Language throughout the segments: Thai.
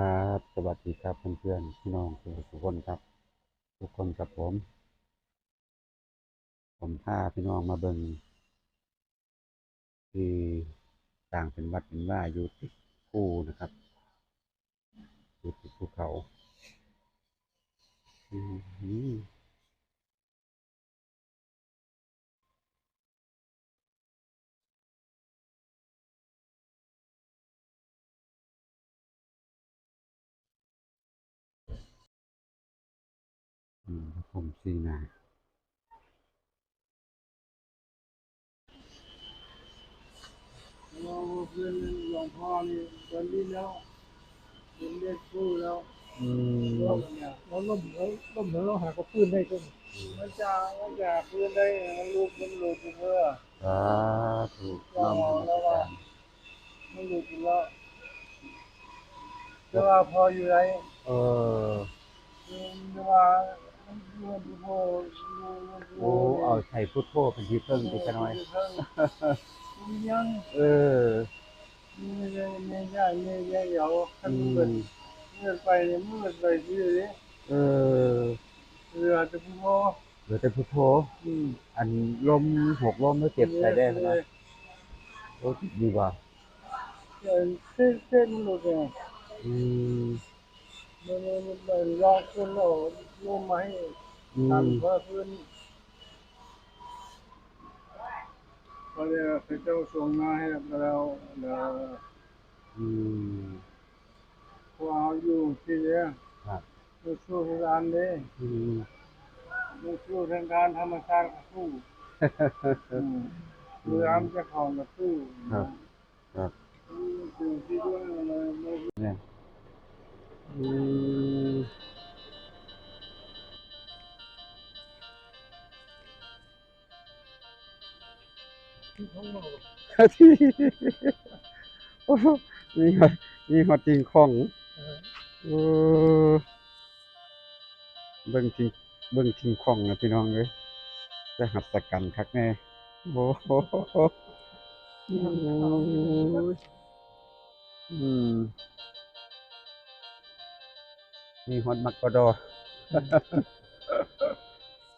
ครับสวัสดีครับเพื่อนๆพี่น้องทุกคนครับ ทุกคนกับผม ผมพาพี่น้องมาเบิงที่ต่างเป็นวัดเป็นว่าอยู่ติดคู่นะครับอยู่ติดภูเขาอืม ผมซีนาเราเพื่อนหลวงพ่อนี่ตอนนี้แล้วเป็นเด็กผู้แล้วอืมเราเนี่ยเราล้มเราล้มแล้วเราหากระปืนได้ต้นมันจะมันจะปืนได้มันลูกมันหลุดเพื่อสาธุน้อมนมัสการมันหลุดแล้วแต่ว่าพออยู่ไรเออแต่ว่ามันมันพอ โอ้เอาใส่พุทโธเป็นที่เพิ่งไปกันหน่อยเออไม่ได้ไม่ได้ไม่ได้เดี๋ยวขั้นอืเปิดมเมื่อไปเนี่ยเมื่อไปที่นี่เออเรือจะพอเหลือแต่พุทโธอืมอันลมหกลมไม่เจ็บใส่ได้ไหมโอ้ดีกว่าเส้นเส้นหลุดเนี่ยอืมมันมันมันลอกขึ้นแล้วลมาให้อื มทำเพื่อพื้นพอเดี๋ยวพระเจ้าส่งมาให้เราเราอืมพอเอาอยู่ที่เนี้ยครับเราสู้ทางการนี้อืมเราสู้ทางการธรรมชาติก็สู้อืมพยายามจะของก็สู้ครับครับอยู่ที่ด้วยเราเราเนี่ยอืมของเราโอ้โหมีฮอตมีฮอตจริงของเออเออเบิ่งทิ้งเบิ่งทิ้งของนะพี่น้องเอ้ยจะหัดสกันคักแน่โอ้โหอืมมีฮอตมักกะดอ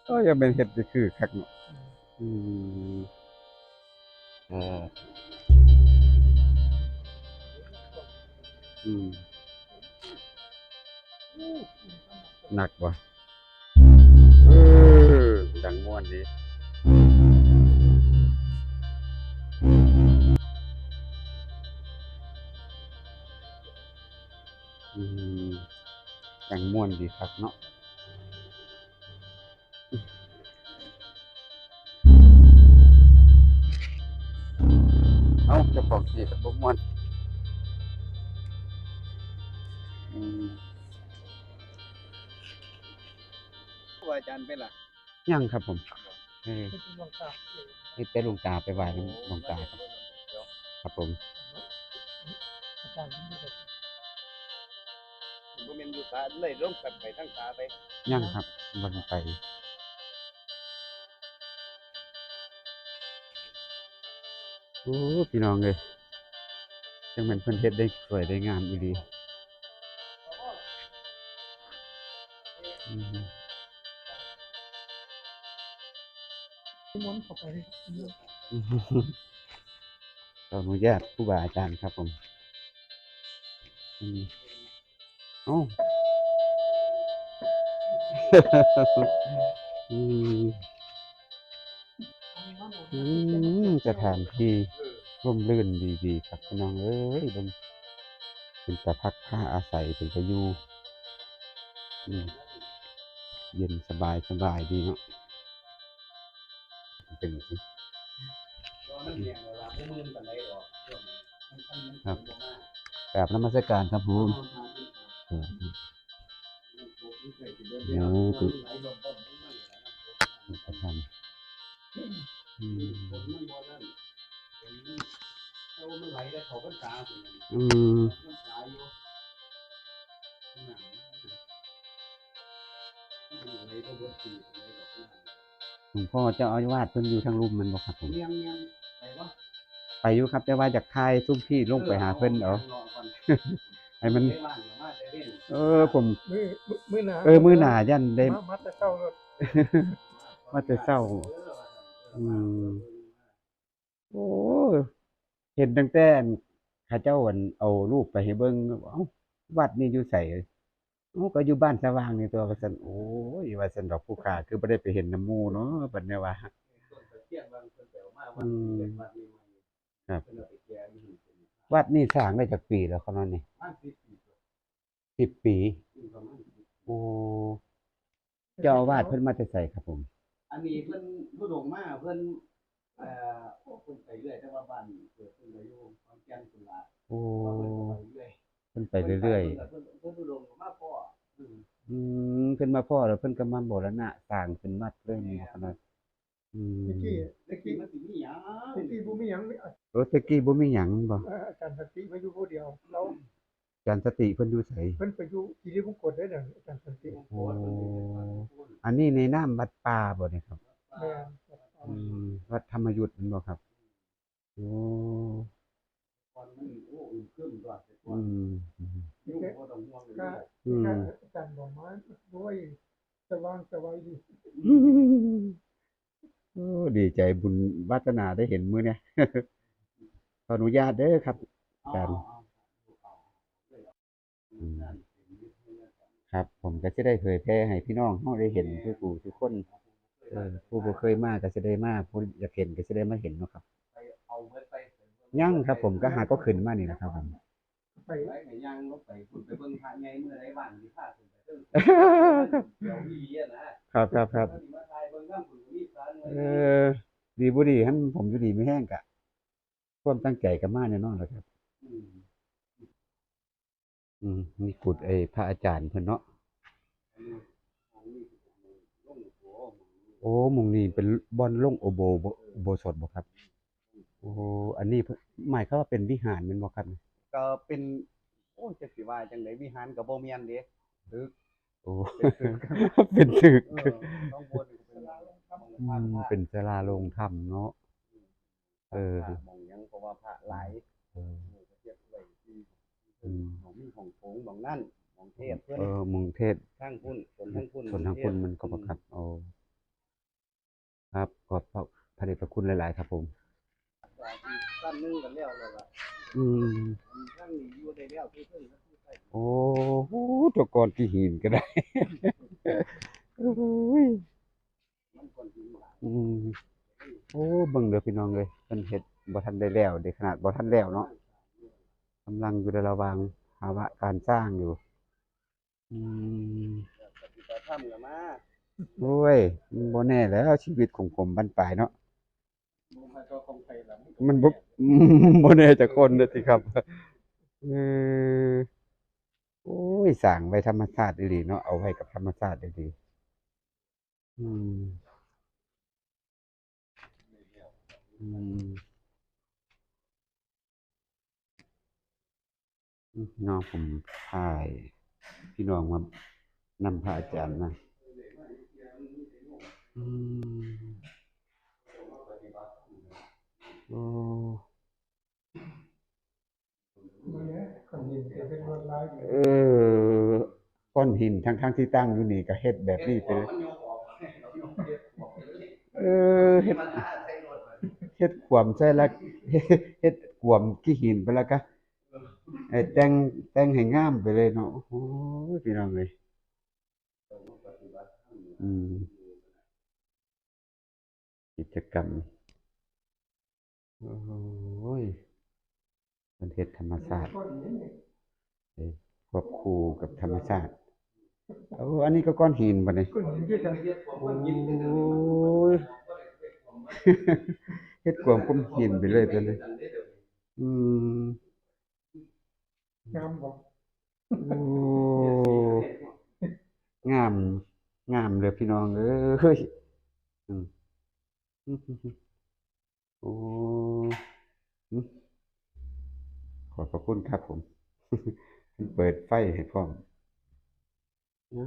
ก็ยังเป็นเห็ดที่คือคักเนาะอืมเอออืมหนักว่ะเออดังม่วนดีอืมดังม่วนดีครับเนาะ จะของสีกับบ่ม่วนอืมครูอาจารย์เป็นล่ะยังครับผมเออเป็นลองตานี่แต่หลวงตาไปไหว้หลวงตาครับ ครับผมอาจารย์เป็นแบบบ่แม่นอยู่ตาเลยลงกันไปทั้งตาไปยังครับวันไปโอ้พี่น้องเลย จังเป็นเพิ่นเฮ็ดได้สวยได้งามอีหลีอืมม้วนเข้าไปขออนุญาตผู้บาอาจารย์ครับผมอืมเอ้าอืมอืมสถานที่ ร่มรื่นดีๆครับพี่น้องเอ้ยเป็นเป็นตะพักผ้าอาศัยเป็นตะยูอืมเย็นสบายสบายดีเนาะเป็นสิมันแห้งแล้วล่ะบ่มื่นปานใดดอกช่วงนี้มันมันมันครับบ่มากราบนมัสการครับผมเออเดี๋ยวคือไหลลงต้นมันไหลน้ำฝนพระธรรมอืมฝน มันบ่นั่นฝนมันเอามันไหลได้เขาพรรษาพุ่นน่ะอืมพรรษาอยู่ข้างหน้ามันไหลบ่เบิดปีไหลดอกข้างหน้าหลวงพ่อเจ้าอาวาสเพิ่นอยู่ทางลุ่มแมันบ่ครับผม เมียงเมียงไปบ่ไปอยู่ครับแต่ว่าจากทายซุ่มพี่ลงไปหาเพิ่นเอารอก่อนให้มันไปบ้านก็มาได้เล่นเออผม มือมือหนาเออมื้อหน้ายันได้ มามาแต่เช้าแล้วมาแต่เช้าอืม โอ้ เห็นตั้งแต่ข้าเจ้าวันเอารูปไปให้เบิ่งเอ้าวัดนี่อยู่ไสเอ้าก็อยู่บ้านสว่างนี่ตัวว่าซั่นโอ้ยว่าซั่นดอกผู้ค้าคือบ่ได้ไปเห็นน้ำหมู่เนาะบัดเนี้ยว่าต้นตะเคียนบางคนแปลว่าวัดนี้เป็นวัดนี้ใหม่ครับเพิ่นเอาไปแก้อยู่เป็นวัดนี่สร้างได้จากปีแล้วเขานั่นนี่บ้านสิบปีกว่า10ปีซึ่งประมาณสิบโอ้เจ้าอาวาสเพิ่นมาแต่ไสครับผม อันนี้เพิ่นผู้ดงมาเพิ่น เอ่อโอ้เพิ่นไปเรื่อยแต่ว่าบ้านเกิดเพิ่นก็อยู่ขอนแก่นพุ่นล่ะโอ้ว่าเพิ่นก็ไปเรื่อยเพิ่นไปเรื่อยเพิ่นเพิ่นผู้ดงมาพ่ออืมๆอืมเพิ่นมาพ่อแล้วเพิ่นก็มาบูรณะสร้างเป็นวัดเลยนี่ขนาดอืมตะกี้ตะกี้มันสิมีหยังตะกี้บ่มีหยังนี่โอ้ตะกี้บ่มีหยังบ่เอ่ออาจารย์สติมาอยู่ผู้เดียวแล้วอาจารย์สติเพิ่นอยู่ไสเพิ่นไปอยู่ที่ริมงกฎได้น่ะอาจารย์สติโอ้อันนี้ในนามวัดป่าบ่เนี่ยครับ แม่น อืมวัดธรรมยุทธ์แม่นบ่ครับ โอ้ก่อนมันโอ้อึมครึมตัวแต่ก่ออืนมอืมยุ่งบ่ต้องห่วงเลยก็อืมก็อาจารย์บอกมาด้วยสว่างสวัยดีโอ้ดีใจบุญวาสนาได้เห็นมื้อเนี่ย ขออนุญาตเด้อครับ เอาการเอาเอาเอานั่นเป็นวิทยาการครับ ผมก็จะได้เผยแพร่ให้พี่น้องเฮาได้เห็นทุกผู้ทุกคน เออผู้บ่เคยมาก็สิได้มาผู้อยากเห็นก็สิได้มาเห็นเนาะครับไปเอาเบิดไปยังครับผมก็หาก็ขึ้นมานี่นะครับผมไปไปไปย่างลงไปคุณไปเบิ่งพระใหญ่เมื่อใดบ้านสิพาขึ้นไปเด้อเดี๋ยวอีหลีอะนะครับครับครับถ้าสิมาถ่ายเบิ่งนำคุณมีสารไว้เออดีบ่ดีหั่นผมอยู่ดีไม่แห้งกะความตั้งใจก็มาแน่นอนแหล้วครับอืมอืมมีกุดไอ้พระอาจารย์เพิ่นเนาะ อันนี้ของนี่ลงหัว โอ้หมองนี้เป็นบ่อนลงโอโบบ่อุโบสถบ่ครับ โอ้อันนี้เพิ่นหมายความว่าเป็นวิหารแม่นบ่ครับก็เป็นโอ้ยจักสิว่าจังไดวิหารก็บ่แม่นเด้ตึกโอ้เป็นตึกเออต้องบนเป็นลาลงทำอืมเป็นศาลาโรงธรรมเนาะเออมองหยังเพราะว่าพระหลายเออหมู่ก็เทียบไว้ที่อืมของมีของโถงของนั่นของเทศเพิ่นเออหมองเทศทั้งพุ่นส่วนทั้งพุ่นส่วนทางคุณมันก็บ่ครับโอ้ ครับขอบพระพระเดชพระคุณหลาย ๆ ครับผมตั้นนึงกันแล้วแล้วล่ะอืมทั้งนี้อยู่ได้แล้วที่เพิ่นก็คือใส่โอ้โหตัวกรกี่หินก็ได้โอ้ยมันคนที่หลายอืมโอ้เบิ่งเด้อพี่น้องเอ้ยเพิ่นเฮ็ดบ่ทันได้แล้วเด้ขนาดบ่ทันแล้วเนาะกำลังอยู่ในระหว่างภาวะการสร้างอยู่ อืมปฏิบัติธรรมก็มา โอ้ยมันบ่แน่แล้วชีวิตของผมบันปลายเนาะมันบ่บ่แน่จักคนเด้อสิครับเออโอ้ยสร้างไว้ธรรมชาติอีเนาะเอาไว้กับธรรมชาติอีอืมอืมน้องผมถ่ายพี่น้องมานำพระอาจารย์มา อืมโอ้มื้อนี้คนยินเสียเป็นวันหลายอยู่เออก้อนหินทั้งๆที่ตั้งอยู่นี่ก็เฮ็ดแบบนี้ไปเลยเออเฮ็ดเฮ็ดขวมใส่ละเฮ็ดขวมขี้หินไปแล้วก็ไอ้แต่งแต่งให้งามไปเลยเนาะโอ้พี่น้องเอ้ยอืม กิจกรรม โอ้ย มันเฮ็ดธรรมชาติคนนี้นี่ควบคู่กับธรรมชาติโอ้อันนี้ก็ก้อนหินบ่นี่คนยินที่กันโอ้ยเฮ็ดความก้มหินไปเลยตัวนี้อืมงามบ่โอ้งาม งามเลยพี่น้องเอ้ยอืม โอ้อืมขอบพระคุณครับผมเปิดไฟให้พร้อมโอ้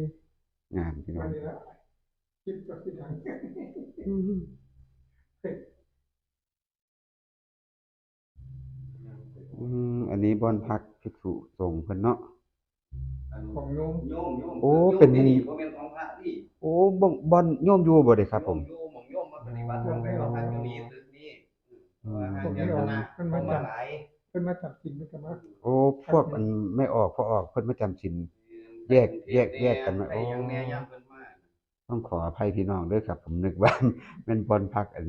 ยงามพี่น้วัอนงนี้ละคิดก็คิดทางอืมอันนี้บ่อนพักภิกษุสงฆ์เพิ่นเนาะของโยมโยมโยมโอ้เป็นโยมนี่บ่แม่นของพระนี่โอ้บ่บ่อนโยมอยู่บ่เด้ครับผมโยม ของโยมมาปฏิบัติธรรมไปว่าทางอยู่นี่ตึกนี้เออว่าพวกทางนี้เจ้าเอาคณะเพิ่นมามาจับหลายเพิ่นมาจับกินเพิ่นก็มาโอ้พวกอันไม่ออกพอออกเพิ่นมาจำศีลแยกแยกแยกกันมาไปยังแน่ย่ำเพิ่นมาต้องขออภัยพี่น้องด้วยครับ ผมนึกว่าแม่นบอนพักอัน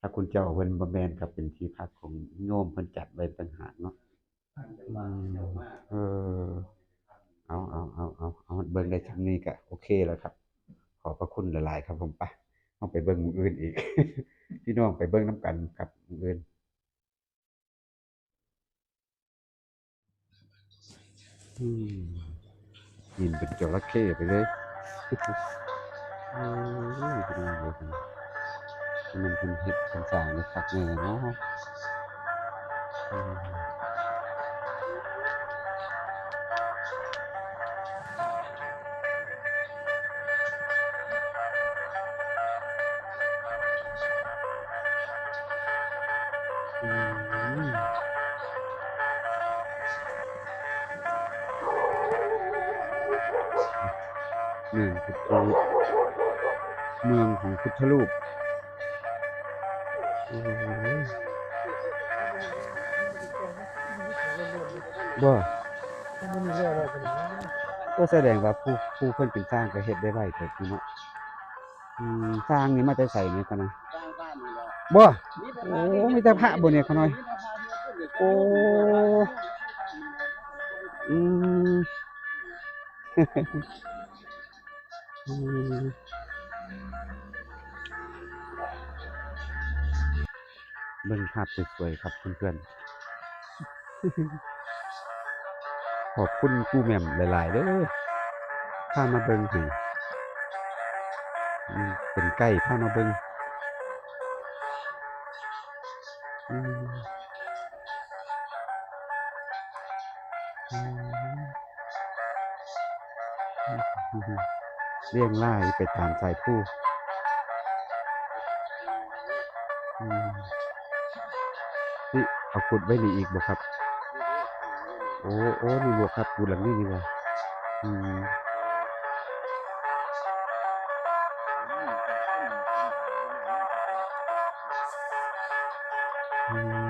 พระคุณเจ้าเพิ่นบ่แม่นครับเป็นที่พักของโยมเพิ่นจัดไว้ต่างหากเนาะทางจังหวัดเจ้ามาเออเอาเอาเอาเอาเอาเบิ่งได้ทำนี้ก็โอเคแล้วครับ ขอบพระคุณหลายๆครับผมไป เอาไปเบิ่งมู่อื่นอีก พี่น้องไปเบิ่งน้ำกันครับมู่อื่นอืมยินเป็นจระเข้ไปเลยมันเป็นเห็ดเป็นสางในคักแน่เนาะ ทธรูปโอ้ยบ่มันมีเรื่องอะไรกันนะก็แสดงว่าผู้ผู้เพิ่นเป็นสร้างก็เฮ็ดได้ไวเถิดพี่เนาะอืมสร้างนี่มาแต่ใส่เนี่ยกันนะสร้างบ้านนี่แหละบ่มีแต่โอ้มีแต่พระบ่เนี่ยเขาน้อย โอ้อืม อืม เบิ่งภาพสวยๆครับเพื่อนๆขอบคุณกูแหม่มหลายๆเด้อพามาเบิ่งให้อืมเป็นใกล้พามาเบิ่งเรียงไล่ไปตามสายผู้ เอาขุดไว้นี่อีกบ่ครับ โอ้โอ้นี่บวกครับอยู่หลังนี่นี่ว่าอืมอืม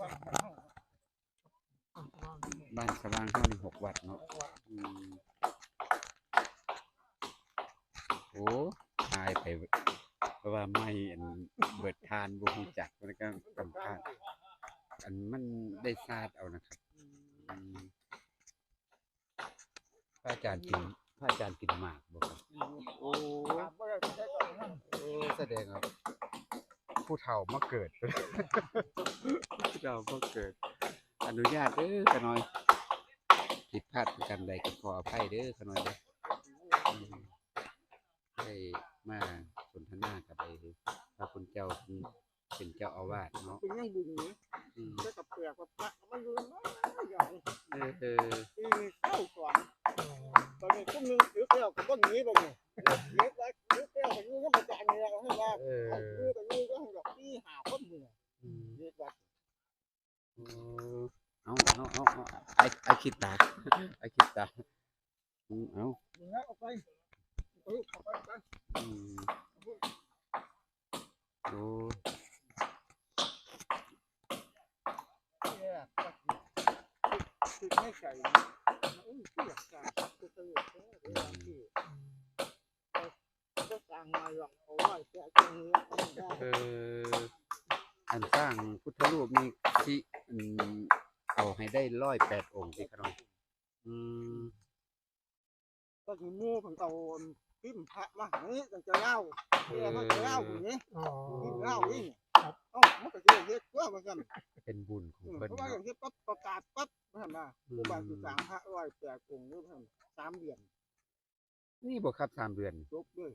บ้านเฮาอะบ้านบ้านสว่างเฮานี่หกวัดเนาะอืมโอ้ตายไปเบิดเพราะว่าไม่อันเบิดทานบ่ฮู้จักมันก็สัมภาษณ์อันมันได้ทราบเอานะครับอืมพระอาจารย์กินพระอาจารย์กินหมากบ่ครับโอ้บ่ได้ใช้ก่อนนั่นโอ้แสดงว่าผู้เฒ่ามาเกิด เฒ่าก็เกิด อนุญาตเด้อขน้อยผิดพลาดประกันใดก็ขออภัยเด้อขน้อยเด้อได้มาสนทนากับไอ้พระคุณเจ้าเป็นเจ้าอาวาสเนาะ เป็นยังบุญนี่ อืม ได้กับเปลือกกับพระมันอยู่น้อยอย่าง เออเออ ที่เข้าก่อนตอนนี้พวกนึงถือแก้วกับต้นนี้บ่นี่เฮ็ดไว้ถือแก้วกับยูก็บ่จานนี่แล้วให้ว่า เออ เอาถือกับยูก็ให้ดอกที่หาคนนี่ อืม เฮ็ดไว้ เออเอาเอาเอาเอาไอ้ไอ้คิดตาไอ้คิดตา อืมเอานี่นะเอาไปออาไปไปอืมโอ้เนี่ยก็คือไม่ไก่อุ้ยเสียกาคือตลกแท้เวลาที่ก็สร้างมาหรอกเอาไว้แต่ตรงนี้เอาไม่ได้เอออันสร้างพุทธรูปนี่สิอืมเอาให้ได้ร้อยแปดองค์สิครับน้องอืม ก็คือมู่ของเอาพิมพ์พระมานี่ตั้งจะเล่าเรื่องมันจะเล่าอย่างนี้พิมพ์เล่านี่เอ้ามันก็จะเฮ็ดตัวเหมือนกันเป็นบุญของอืมเพิ่นเพราะว่าอเนาะย่างที่ปั๊บประกาศปั๊บมามาผู้บาสิสร้างพระร้อยแปดองค์นี่เพิ่นสามเดือนนี่บ่ครับสามเดือนจบเลย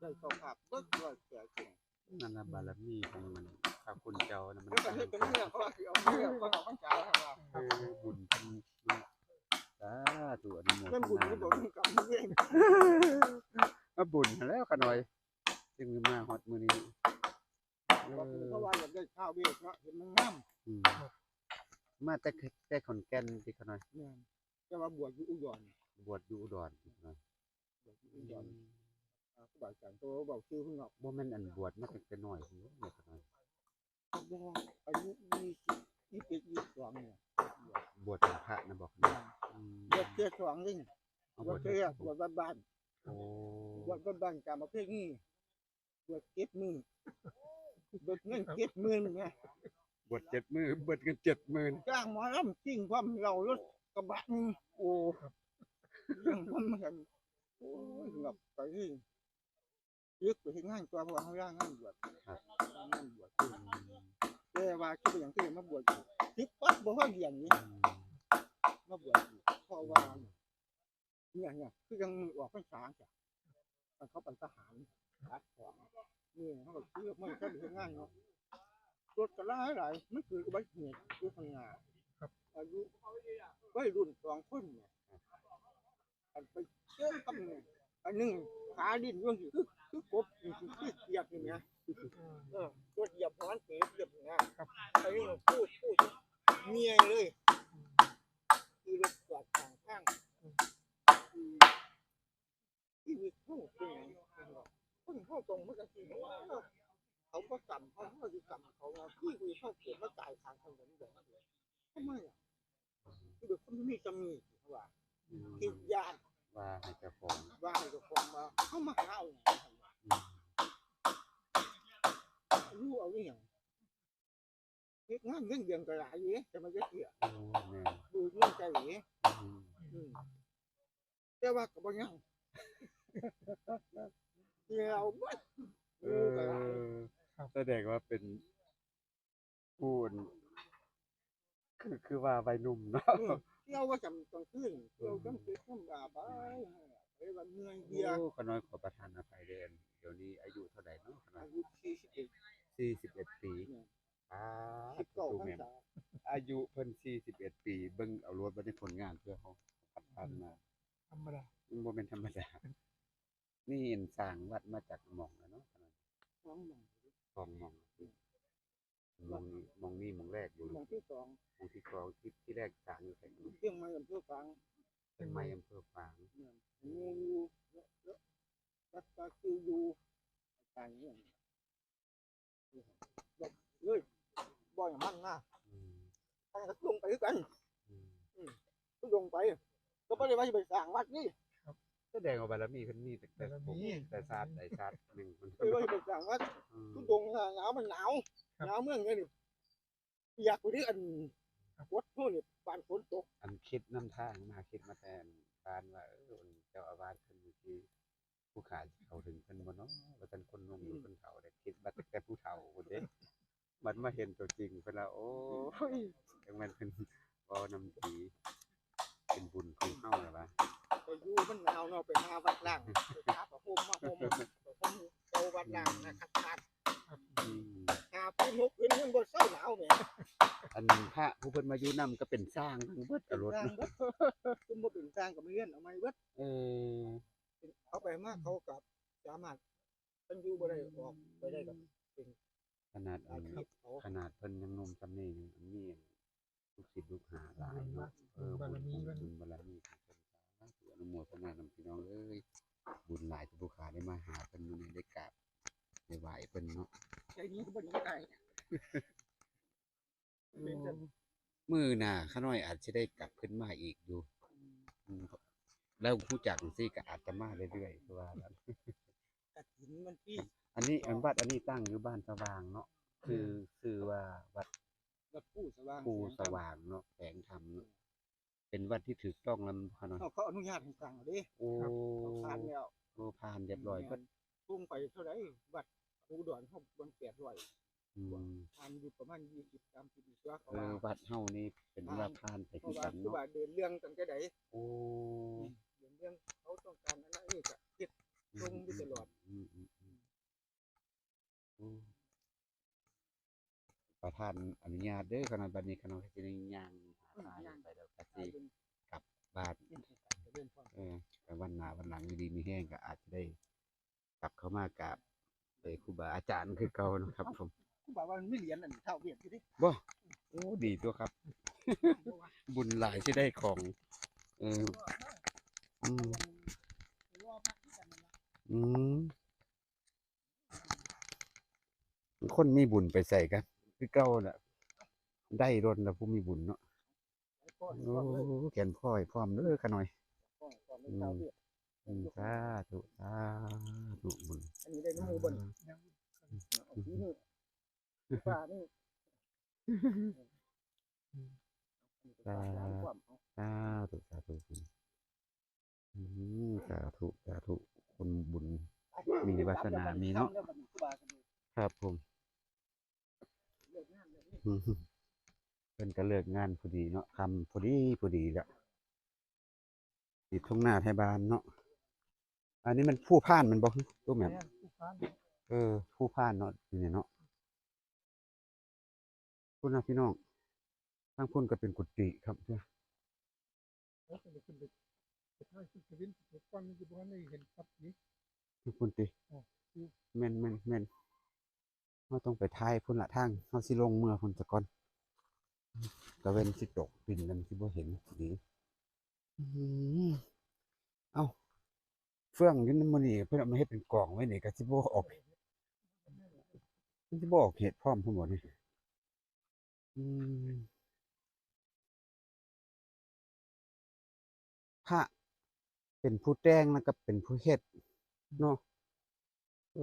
ได้เข้าภาพเบิดร้อยแปดองค์นั่นน่ะบารมีของมันพระคุณเจ้านะมันแล้วก็เฮ็ดเป็นเรื่องเพราะว่าสิเอาเรื่องของพระเจ้าให้ว่าเออบุญเพิ่นเนาะสา ธุอนุโมทเรื่องบุญนานี่บ่มีกรรมเวรมาบุญแล้วกันหน่อยจึงมาฮอดมื้อนี้เอเพราะอว่าอยากได้ข้าวเวทเนาะเห็นมันงามอืมมาแต่แต่ขอนแก่นสิกันหน่อยเนี่ยแต่ว่าบวชอยู่อุดรบวชอยู่อุดรสิกันหน่อยบวชอยู่อุดรอ่าครูบาอาจารย์โตเว้าชื่อเพิ่นเนาะบ่แม่นอันบวชมาตั้งแต่น้อยพุ่นเนาะเนี่ยกันหน่อยบ่อายุ 20 21 22เนี่ยบวชเป็นพระนะบอกนะอืมบวชเที่ยสองนี่เอาบบววชชเที่ยบวชบ้านบ้านโอ้บวชบ้านบ้านการมาเพ่งนี่บวชเก็บมือบวชเงินเก็บมือเนี่ยบวชเจ็ดมื้อบวชกันเจ็ดหมื่นจ้างหมอลำจริงความเรารถกระบะหนึงโอ้ยังมันเหมือนโอ้ยหลับไปนี่ยึดไปที่งานตัวเพราะว่าเขาย่างงานบวชงานบวชจริง แต่ว่าคิดอย่างที่มาบวชคิดปั๊บบ่ค่อยเรียนนี่อืมาบวชอยู่เพราะว่าเนี่ยเนี่ยคือยังมือออกพรรษาจ้ะมันเขาเป็นทหารรัดของนี่เขาก็คือมันก็เป็นง่ายเนาะรถกระไรหลายมันคืออุบัติเหตุคือพังงาครับอายุวัยรุ่นสองคนเนี่ยอันไปเจอมกับเนี่ยอันหนึ่งขาดินอยังอยู่คือคือกบคือคือเหยียบนี่นะ เออตัวเหยียบหัวเตะเหยียบนี่นะครับอันนี้มันพูดพูดเมียเลย คือรถจอดข้างข้างคือที่มีเข้าเป็นอย่างนี้คนเข้าตรงมันก็คือว่าเขาก็กำเขาเขาจะกำเขาว่าพี่คุยเข้าเกิดมาจ่ายทางถนนแบบนี้ทำไมอะคือแบบคนที่มีตำหนิเขาว่าอืมคิดยานว่าให้เจ้าของว่าให้กับคนมาเข้ามาหาเอาอย่างอืม รู้เอาอย่างเฮ็ดงานเงินเดือนก็หลายอยู่แต่มันจะเสียโอ้แม่นดูเรื่องใจเหอืมอืมแต่ว่าก็บ่ยังเดียวบ่เอรู้ก็หลายอแสดงว่าเป็นผู้อั่นคือคือว่าวัยหนุ่มเนาะเออเที่ยวว่าจำกลางคืนเที่ยวกลางคืนธรรมดาไปไปวันเมื่อยเบียร์โอ้ขน้อยขอประทานอภัยเด้อนเดี๋ยวนี้อายุเท่าไหร่เนาะขน้ออายยุ41 สี่สิบเอ็ดปีอ่า19ดูพรรแม่นษาอายุเพิ่นสี่สิบเอ็ดปี เบิ่งเอารถมาได้ผลงานเพื่อเขาพัฒนาธรรมดามันบ่เป็นธรรมดา นี่เห็นสร้างวัดมาจากหม่องแล้วเนาะขนาดสองหม่องสองหม่องหม่องนี้หม่องนี้หม่องแรกอยู่หม่องที่สองหม่องที่สองที่ที่แรกสร้างอยู่ไสเนาะเชียงใหม่อำเภอฝางเชียงใหม่อำเภอฝางเนี่ยงูอยู่แล้ววัดตาคิวอยู่ต่างเนี่ยแบบ เลยบ่ปล่อยให้มันนะอืมท่านก็ลงไปคือกันอืมก็ลงไป ก็ไม่ได้ว่าจะไปสร้างวัดนี่แสดงว่าบารมีเพิ่นมีแต่แต่บารปกมีแต่ชาติใดชาติหนึ่งมันไม่ว่าจะไปสร้างวัดอืมทุกดงหนาวมันหนาวหนาวเมืองนี่อยากไปที่อันวัดพวกนี่ปานฝนตก อันคิดนำทางมาคิดมาแทนการว่าเออเจ้าอาวาสเพิ่นอยู่ที่ ผู้ขาเขาถึงเพิ่นบ่เนาะว่าท่านคนหนุ่มหรือคนเฒ่าได้คิดมาตั้งแต่ผู้เฒ่าพุ่นเด้มันมาเห็นตัวจริงเพิ่นละโอ้ยจังแม่นเพิ่นบ่นำทีเป็นบุญของเฮาล่ะว่าไปอยู่มันหนาวเนาะไปหาวัดล่างไปหาพระพรหมมาพรหมพรหมเจ้าวัดล่างนะครับขาดอืมหาพื้นหกพื้นมันบ่เศร้าหนาวแหมอันพระผู้เพิ่นมาอยู่นํก็เป็นสร้างทั้งเบิดเป็อะนรถสร้างเบิดคุณบ่เป็นสร้างก็ไม่เรียนเอาไม้เบิดเออ เอาไปมากเขากับสามารถเป็นอยู่บ่ได้ออกไปได้กับขนาดอาอันชีพเขาขนาดเพิ่นยังหนมซำนี้ยังอันนี้ลูกศิษย์ลูกหาหลายเนาะเออบุญบุญบารมีของเพิ่นสาธุอนุโมทนานำพี่น้องเอ้ยบุญหลายที่ผู้ขาได้มาหาเพิ่นมื้อนี้ได้กราบได้ไหว้เพิ่นเนาะใจนี้ก็บ่ได้ได้เป็นจัง มื้อหน้าขาน้อยอาจสิได้กลับขึ้นมาอีกอยู่อืม แล้วผู้จักจังซี่ก็อาจจะมาเรื่อยๆเพราะว่านั้นกฐินมันที่อันนี้อันวัดอันนี้ตั้งอยู่บ้านสว่างเนาะคือชื่อว่าวัดวัดผู้สว่างภูสว่างเนาะแสงธรรมเนาะเป็นวัดที่ถูกต้องแล้วพอเนาะเขาเขาอนุญาตให้ตั้งเอาเด้โอ้เขาผ่านแล้วโอ้ผ่านเรียบร้อยก็พุ่งไปเท่าไหร่วัดภูดอนเฮาบน800อืมผ่านอยู่ประมาณ20 30ปีกว่าเขาเอว่าอวัดเฮานี่เป็นว่าผ่านไปเพคือราะว่ากันคือเนาะว่าเดินเรื่องตั้งแต่ใดโอ้ เดินเรื่องเขาต้องการอันนั้นอีก็เฮ็ดลงอยู่ตลอดประธานอนุญาตเด้อขนาดบัดนี้ขนาดสิได้ย่างหาทางไปแล้วก็สิเป็นบ้านเออแต่วันหน้าวันหลังอยู่ดีมีแห้งก็อาจจะได้กลับเข้ามากราบไปครูบาอาจารย์คือเก่านะครับผมคุณบอกว่ามันไม่เหรียญอันเท่าเวียดอยู่ดิบ่โอ้ดีตัวครับ บุญหลายที่ได้ของเออ อืมอืมคนมีบุญไปใส่กันคือเก่าน่ะ ได้รนแล้วผู้มีบุญเนาะโอ้แขนพ่อยพร้อมเด้อขน่อยอืมสาธุสาธุบุญอันนี้ได้น้ำมูบนที่นี่ป่านี่สาธุสาธุบุญ อืมสาธุสาธุคนบุญ มีวาสนามีเนาะ ครับผมอืมเพิ่นก็เลิกงานพอดีเนาะคำพอดีพอดีละติดทุ่งนาไทยบานเนาะ อันนี้มันผู้พ่านมันบอกตัวแม่นเออ ผู้พ่านเนาะอยู่เนี่ยเนาะคุณนะพี่น้องทางพุ่นก็เป็นกุฏิครับเนี่ย ทางพุ่นติอ๋อแม่นแม่นแม่นเราต้องไปทายพุ่นละทางเราสิลงเมื่อพุ่นตะกอนกระเวนสิตกปิ่นกันสิบ่เห็นดีอืมเอ้าเฟื่องยืนนมันนี่เพิ่นเอามาเฮ็ดเป็นกล่องไว้นี่ก็สิบ่ออกมันสิบ่ออกเห็ดพร้อมทั้งหมดนี่อืมพระ เป็นผู้แต่งแล้วก็เป็นผู้เฮ็ดเนาะเอ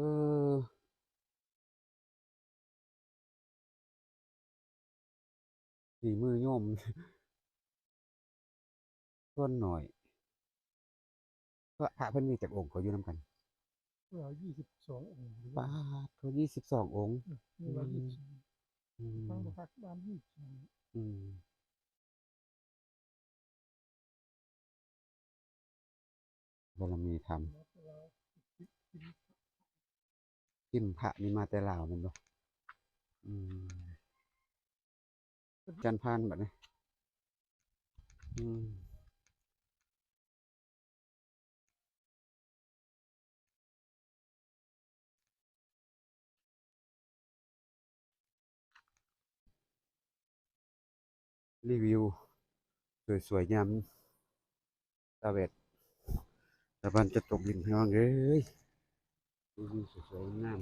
อฝีมือโยมส่วนหน่อย ก็พระเพิ่นมีจากองค์เขาอยู่นำกันยี่สิบสององค์หรือป้าว่าดเขายี่สิบสององค์นี่ว่ายี่สิบอืมฟังประพักบ้านยี่สิบสองอืม บารมีธรรมกิมพระนี่มาแต่ลาวมันบ่จันพานแบัดนี้รีวิว สวยๆยามตาเว ทตะวันจะตกดินพี่น้องเอ้ยรีวิวสวยงาม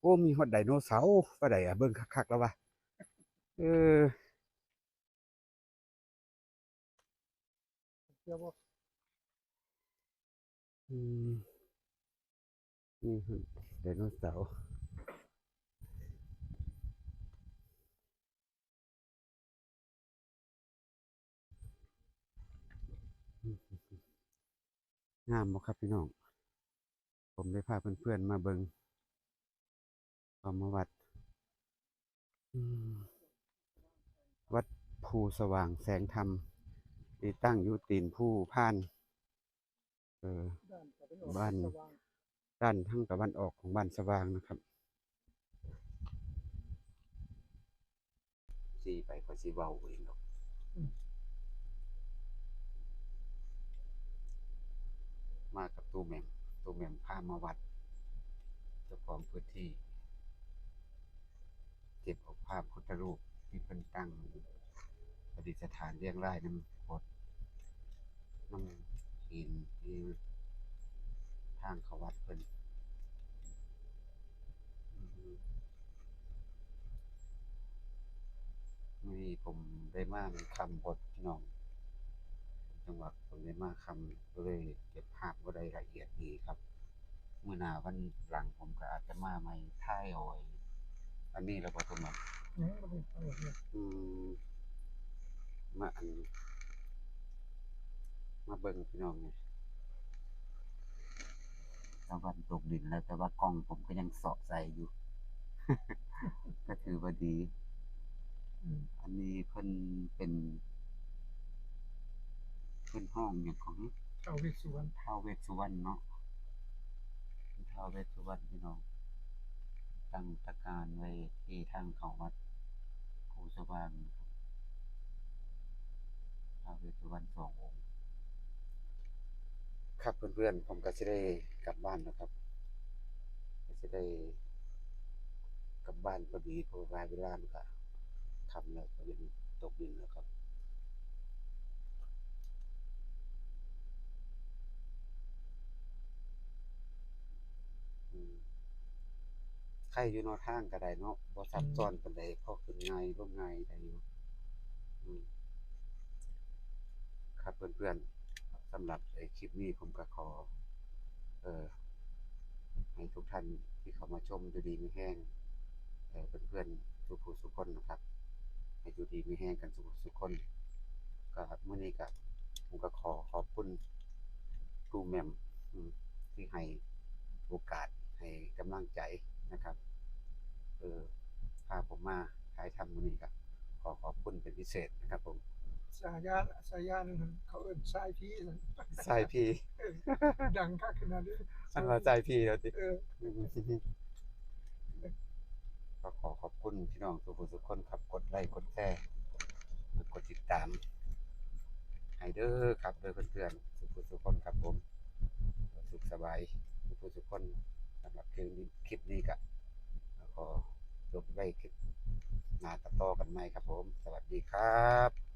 โอ้มีฮอดไดโนเสาร์ว่าไดอะเบิ่งคักๆแล้ววะเออเียวอืมนี่ไดโนเสาร์ งามบ่ครับพี่น้อง ผมได้พาเพื่อนๆมาเบิงเอามาวัด วัดภูสว่างแสงธรรมที่ตั้งอยู่ตีนผู้พ่าน เออด้านดันออกบ้านด้านทั้งตะวันออกของบ้านสว่างนะครับสีไปก็สีเว้าเองหรอก มากับตูแหม่มตูแหม่มพามาวัด เจ้าของพื้นที่ เก็บเอาภาพพุทธรูปที่เป็นตั้งประดิษฐานเรียงรายน้ำโคดน้ำหินที่ทางเขาวัดเป็นมีผมได้มาเป็นคำบทพี่น้อง จังหวัดผมได้มาคำก็เลยเก็บภาพก็ได้ละเอียดดีครับเมื่อหนาวันหลังผมก็อาจจะมาใหม่ท้ายเอาไว้อันนี้เราบอกตรงนั้นยังไม่ได้เอาเนี่ยอืมมาอันมาเบิ่งพี่น้องไงตะวันตกดินแล้วแต่ว่ากล้องผมก็ยังเสาะใส่อยู่ ก็ถือว่าดีอืมอันนี้เพิ่นเป็น เพิ่นห้องอย่างของเอาเวสสุวรรณท้าวเวสสุวรรณเนาะท้าวเวสสุวรรณพี่น้องตั้งตะการไว้ที่ทางเขาวัดภูสว่างนะครับท้าวเวสสุวรรณสององค์ครับเพื่อนๆผมก็จะได้กลับบ้านแล้วครับก็จะได้กลับบ้านพอดีเพราะว่าเวลามันก็ทำแล้วก็เป็นตกดินแล้วครับ อืมใครอยู่เนอกทางก็ได้เนาะบ่ซับซ้อนปานใดพอขึ้นง่ายลงง่ายได้อยู่อืมครับเพื่อนๆสำหรับไอ้คลิปนี้ผมก็ขอ เอ่อให้ทุกท่านที่เข้ามาชมอยู่ดีมีแห้งเอ่อเพื่อนๆทุกผู้ทุกคนนะครับ ให้อยู่ดีมีแห้งกันทุกผู้ทุกคนก็มื้อนี้ก็ผมก็ขอขอบคุณครูแหม่มอืมที่ให้โอกาสให้กำลังใจ นะครับ เออพาผมมาถ่ายทำมื้อนี้ก็ขอขอบคุณเป็นพิเศษนะครับ ผมสายาสายาหนึงเขาเอิ้นสายพี่นั่นสายพี่เออดังคักขนาดนี้อันว่าสายพี่แล้วติเออก็ขอขอบคุณพี่น้องทุกคนทุกคนครับกดไลค์กดแชร์กดติดตามให้เด้อครับเด้อเพื่อนๆทุกคนทุกคนครับผมสุขสบายทุกคนทุกคนสำ หรับคลิปนี้คลิปนี้ก็ขอจบไว้คลิปหน้าต่อกันใหม่ครับผม สวัสดีครับ